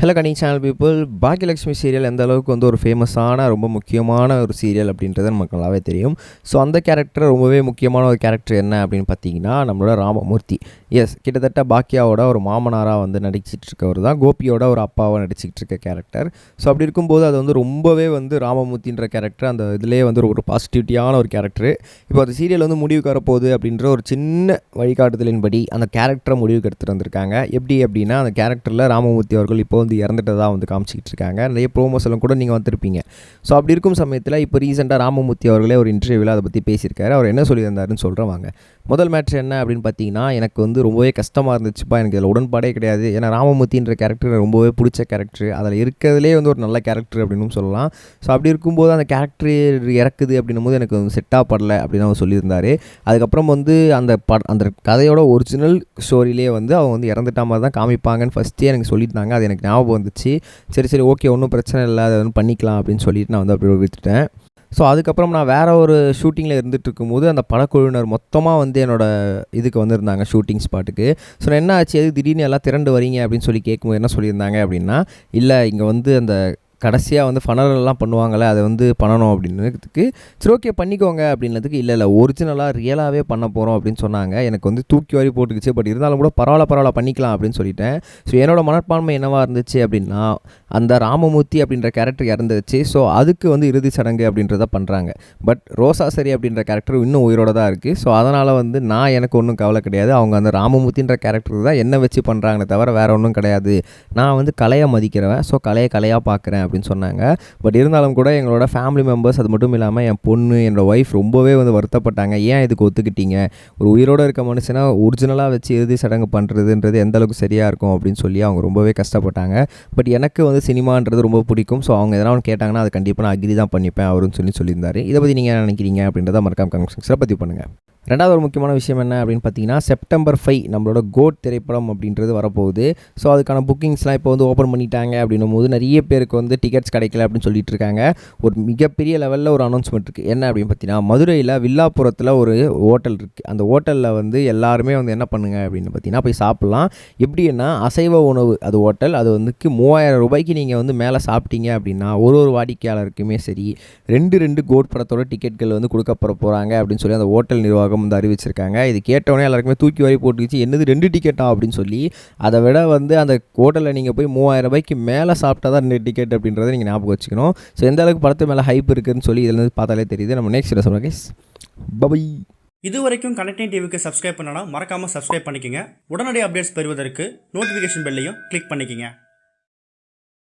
Hello கனி channel people Baakiyalakshmi serial எந்த அளவுக்கு வந்து ஒரு ஃபேமஸான ரொம்ப முக்கியமான ஒரு சீரியல் அப்படின்றது நமக்கு நல்லாவே தெரியும். ஸோ அந்த கேரக்டர் ரொம்பவே முக்கியமான ஒரு கேரக்டர் என்ன அப்படின்னு பார்த்தீங்கன்னா நம்மளோட ராமமூர்த்தி. எஸ் கிட்டத்தட்ட பாக்கியாவோட ஒரு மாமனாராக வந்து நடிச்சிட்டு இருக்கவர் தான். கோபியோட ஒரு அப்பாவாக நடிச்சிட்டு இருக்க கேரக்டர் ஸோ அப்படி இருக்கும்போது அது வந்து ரொம்பவே வந்து ராமமூர்த்தின்ற கேரக்டர் அந்த இதிலே வந்து ஒரு பாசிட்டிவிட்டியான ஒரு கேரக்டர் இப்போ அந்த சீரியல் வந்து முடிவுக்கு வரப்போகுது அப்படின்ற ஒரு சின்ன வழிகாட்டுதலின்படி அந்த கேரக்டரை முடிவுக்கு எடுத்துகிட்டு வந்திருக்காங்க. எப்படி அப்படின்னா அந்த கேரக்டரில் ராமமூர்த்தி அவர்கள் இப்போ வந்து இறந்துட்டதாக வந்து காமிச்சிக்கிட்டு இருக்காங்க நிறைய ப்ரோமோஸ் எல்லாம் கூட நீங்கள் வந்திருப்பீங்க. ஸோ அப்படி இருக்கும் சமயத்தில் இப்போ ரீசெண்டாக ராமமூர்த்தி அவர்களே ஒரு இன்டர்வியூவில் அதை பற்றி பேசியிருக்காரு. அவர் என்ன சொல்லியிருந்தாருன்னு சொல்கிறேன் வாங்க. முதல் மேட்ச் என்ன அப்படின்னு பார்த்தீங்கன்னா எனக்கு வந்து ரொம்பவே கஷ்டமாக இருந்துச்சுப்பா. எனக்கு இதில் உடன்பாடே கிடையாது. ஏன்னா ராமமூர்த்தின்ற கேரக்டர் எனக்கு ரொம்பவே பிடிச்ச கேரக்டர் அதில் இருக்கிறதுலே வந்து ஒரு நல்ல கேரக்டர் அப்படின்னு சொல்லலாம். ஸோ அப்படி இருக்கும்போது அந்த கேரக்டர் இறக்குது அப்படின்னும் போது எனக்கு செட் படல அப்படின்னு அவர் சொல்லியிருந்தார். அதுக்கப்புறம் வந்து அந்த பட அந்த கதையோட ஒரிஜினல் ஸ்டோரியிலே வந்து அவங்க வந்து இறந்துட்டா மாதிரி தான் காமிப்பாங்கன்னு ஃபஸ்ட்டே எனக்கு சொல்லியிருந்தாங்க. அது எனக்கு ஞாபகம் வந்துச்சு. சரி சரி ஓகே ஒன்றும் பிரச்சனை இல்லை அதை வந்து பண்ணிக்கலாம் அப்படின்னு சொல்லிட்டு நான் வந்து அப்படி விட்டுட்டேன். ஸோ அதுக்கப்புறம் நான் வேறு ஒரு ஷூட்டிங்கில் இருந்துகிட்டு இருக்கும்போது அந்த படக்குழுவினர் மொத்தமாக வந்து என்னோடய இதுக்கு வந்திருந்தாங்க ஷூட்டிங் ஸ்பாட்டுக்கு ஸோ என்ன ஆச்சு எது திடீர்னு எல்லாம் திரண்டு வரீங்க அப்படின்னு சொல்லி கேட்கும்போது என்ன சொல்லியிருந்தாங்க அப்படின்னா இல்லை இங்கே வந்து அந்த கடைசியாக வந்து ஃபனரெல்லாம் பண்ணுவாங்கள்ல அதை வந்து பண்ணணும் அப்படின்றதுக்கு சரி ஓகே பண்ணிக்கோங்க அப்படின்றதுக்கு இல்லை இல்லை. ஒரிஜினலாக ரியலாகவே பண்ண போகிறோம் அப்படின்னு சொன்னாங்க. எனக்கு வந்து தூக்கி வாரி போட்டுக்குச்சு. பட் இருந்தாலும் கூட பரவாயில்ல பரவாயில்ல பண்ணிக்கலாம் அப்படின்னு சொல்லிட்டேன். ஸோ என்னோட மனப்பான்மை என்னவாக இருந்துச்சு அப்படின்னா அந்த ராமமூர்த்தி அப்படின்ற கேரக்டர் இறந்துச்சு ஸோ அதுக்கு வந்து இறுதி சடங்கு அப்படின்றத பண்ணுறாங்க பட் ரோசாசரி அப்படின்ற கேரக்டர் இன்னும் உயிரோட தான் இருக்குது ஸோ அதனால் வந்து நான் எனக்கு ஒன்றும் கவலை கிடையாது. அவங்க அந்த ராமமூர்த்தின்ற கேரக்டர் தான் என்ன வச்சு பண்ணுறாங்களே தவிர வேறு ஒன்றும் கிடையாது. நான் வந்து கலையை மதிக்கிறவன். ஸோ கலையை கலையாக பார்க்குறேன் அப்படின்னு சொன்னாங்க. பட் இருந்தாலும் கூட எங்களோட ஃபேமிலி மெம்பர்ஸ் அது மட்டும் இல்லாமல் என் பொண்ணு என்னோடய ஒய்ஃப் ரொம்பவே வந்து வருத்தப்பட்டாங்க. ஏன் இதுக்கு ஒத்துக்கிட்டீங்க? ஒரு உயிரோடு இருக்க மனுஷனா ஒரிஜினலாக வச்சு இறுதி சடங்கு பண்ணுறதுன்றது எந்த அளவுக்கு சரியாக இருக்கும்? அப்படின்னு சொல்லி அவங்க ரொம்பவே கஷ்டப்பட்டாங்க. பட் எனக்கு வந்து சினிமான்றது ரொம்ப பிடிக்கும். ஸோ அவங்க எதனா ஒன்று கேட்டாங்கன்னா அது கண்டிப்பாக நான் அக்ரி தான் பண்ணிப்பேன். அவருன்னு சொல்லி சொல்லியிருந்தாரு. இதை பற்றி நீங்கள் என்ன நினைக்கிறீங்க அப்படின்றத மறக்காம கமெண்ட் பதிவு பண்ணுங்கள் ரெண்டாவது ஒரு முக்கியமான விஷயம் என்ன அப்படின்னு பார்த்தீங்கன்னா செப்டம்பர் ஃபைவ் நம்மளோட கோட் திரைப்படம் அப்படின்றது வரப்போகுது. ஸோ அதுக்கான புக்கிங்ஸ்லாம் இப்போ வந்து ஓப்பன் பண்ணிட்டாங்க அப்படின்னும் போது நிறைய பேருக்கு வந்து டிக்கெட்ஸ் கிடைக்கல அப்படின்னு சொல்லிட்டு இருக்காங்க. ஒரு மிகப்பெரிய லெவலில் ஒரு அனௌன்ஸ்மெண்ட் இருக்குது என்ன அப்படின்னு பார்த்தீங்கன்னா மதுரையில் வில்லாப்புரத்தில் ஒரு ஹோட்டல் இருக்குது அந்த ஹோட்டலில் வந்து எல்லாருமே வந்து என்ன பண்ணுங்க அப்படின்னு பார்த்தீங்கன்னா போய் சாப்பிட்லாம். எப்படின்னா அசைவ உணவு அது ஹோட்டல் அது வந்துக்கு மூவாயிரம் ரூபாய்க்கு நீங்கள் வந்து மேலே சாப்பிட்டீங்க அப்படின்னா ஒரு ஒரு வாடிக்கையாளருக்குமே சரி ரெண்டு ரெண்டு கோட் படத்தோட டிக்கெட்கள் வந்து கொடுக்கப்பட போகிறாங்க அப்படின்னு சொல்லி அந்த ஹோட்டல் நிர்வாகம் வந்து அறிவிச்சிருக்காங்க. இது கேட்டவொடனே எல்லாருக்குமே தூக்கி வாரி போட்டுக்கிச்சு. என்னது ரெண்டு டிக்கெட்டா அப்படின்னு சொல்லி அதை விட வந்து அந்த ஹோட்டலில் நீங்கள் போய் மூவாயிரம் ரூபாய்க்கு மேலே சாப்பிட்டா தான் ரெண்டு டிக்கெட் அப்படின்றத நீங்கள் ஞாபகம் வச்சுக்கணும். ஸோ எந்த அளவுக்கு படத்து மேலே ஹைப் இருக்குதுன்னு சொல்லி இதில் இருந்து பார்த்தாலே தெரியுது. நம்ம நெக்ஸ்ட் சொல்லுங்க பபை இது வரைக்கும் கனெக்டிங் டிவிக்கு சப்ஸ்கிரைப் பண்ணனா மறக்காமல் சப்ஸ்கிரைப் பண்ணிக்கங்க. உடனடி அப்டேட்ஸ் பெறுவதற்கு நோட்டிஃபிகேஷன் பெல்லையும் கிளிக் பண்ணிக்கங்க.